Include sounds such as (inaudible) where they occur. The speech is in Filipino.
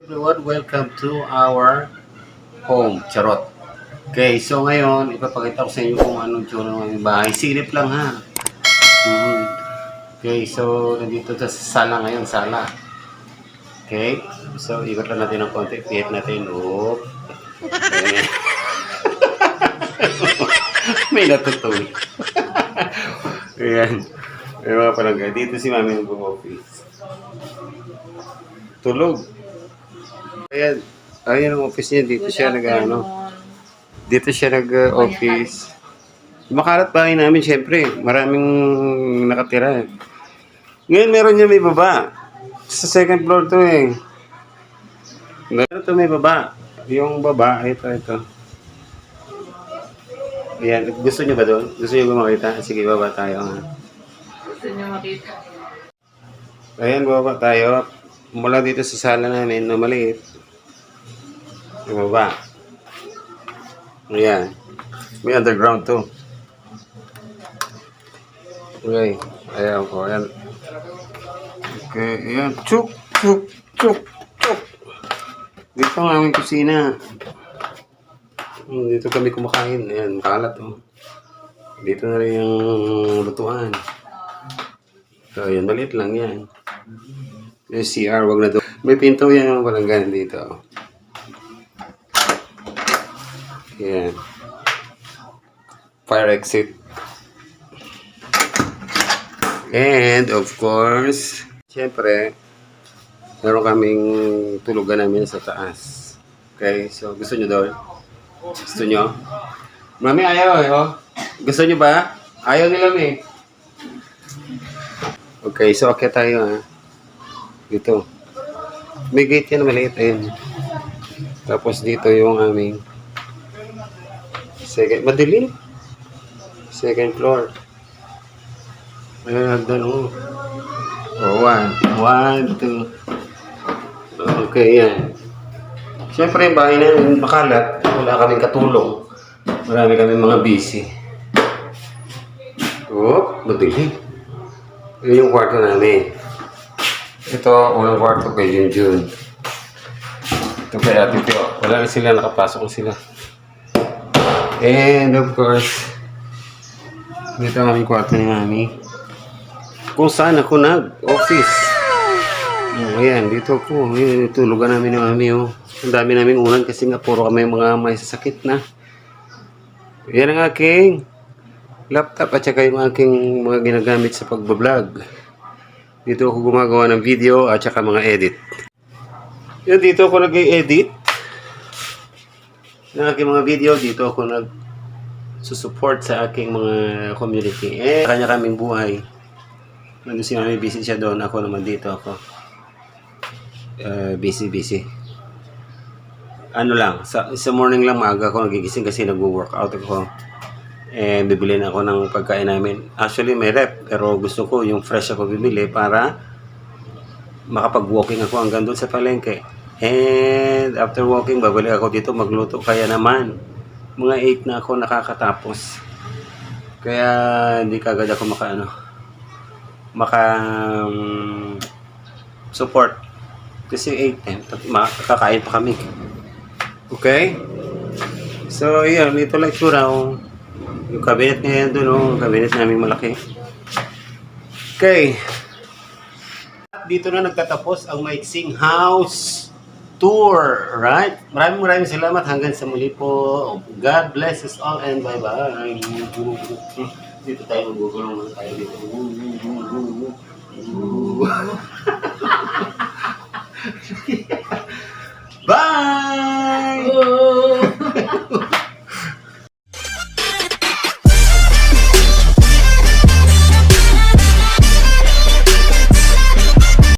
Everyone, welcome to our home. Charot. Okay, so ngayon, ipapakita ko sa inyo kung anong tsura ng aming bahay. Silip lang ha. Mhm. Okay, so nandito sa sala ngayon, sala. Okay, so ikot lang natin ng konti. Pihit natin. Oop. Okay. (laughs) May natutuloy. (laughs) Ayan. May mga palagay. Dito si mami nag-office. Tulog. Ayan. Ayan ang office niya. Dito siya nag ano. Dito siya nag-office. Makalat bahay namin syempre. Maraming nakatira. Ngayon meron niya may baba. Sa second floor to eh. Meron to may baba. Yung baba, ito, ito. Ayan, gusto niyo ba doon? Gusto niyo ba makita? Sige, baba tayo. Ha? Gusto niyo makita? Ayan, baba tayo. Mula dito sa sala namin na maliit. Baba. Ayan. May underground to. Okay. Ayan po. Ayan. Okay. Ayan. Chuk, chuk, chuk, chuk. Dito ang aming kusina. Hmm, Dito kami kumakain. Ayan, kalat oh. Dito na rin yung lutuan. So, ayan, maliit lang yan. Yung CR, wag na doon. May pinto yan, walang ganun dito. Yan. Fire exit. And, of course, syempre, meron kaming tulugan namin sa taas. Okay, so gusto nyo doon? Gusto nyo? Mami, ayaw eh, oh. Gusto nyo ba? Ayaw nila, eh. Okay, so okay tayo ha. Dito. May gate yan maliit ayun. Tapos dito yung aming second, madilim. Second floor. Ayun, hagdan oh. Oh, one. One, two. Okay, yan. Siyempre, yung bahay na yun, makalat. Wala kaming katulong. Marami kaming mga busy. Oh, madilim. Yun yung kwarto namin. Ito, unang kwarto kay Junjun. Ito kay Ate Teo. Wala na sila, nakapasok na sila. And of course, dito ang aming kwarto ni Mami. Kung saan ako nag-office. Oh, ayan, dito ako. Ayan, tulugan namin ni Mami. Oh. Ang dami namin unan kasi nga puro kami mga may sasakit na. Yan ang aking laptop at saka yung aking mga ginagamit sa pagbablog. Dito ako gumagawa ng video at saka mga edit. Yan, dito ako nag-edit ng aking mga video. Dito ako nag support sa aking mga community. Eh, kanya kaming buhay. Nandun si Mami, busy siya doon. Ako naman dito ako. Uh, busy, busy. Ano lang, sa, sa morning lang maaga ako nagigising kasi nag-workout ako. Eh, bibili na ako ng pagkain namin. Actually, may rep. Pero gusto ko yung fresh ako bibili para makapag-walking ako hanggang doon sa palengke. And after walking, babalik ako dito magluto. Kaya naman, mga 8 na ako nakakatapos. Kaya hindi kagad ako maka ano, maka um, support. Kasi 8 eh, makakain pa kami. Okay? So, yun, ito lang tsura. Oh. Yung cabinet ngayon doon, oh. Cabinet namin malaki. Okay. Dito na nagtatapos ang maiksing house tour, right? Maraming maraming salamat hanggang sa muli po. God bless us all and bye-bye. Dito tayo magugulong tayo dito.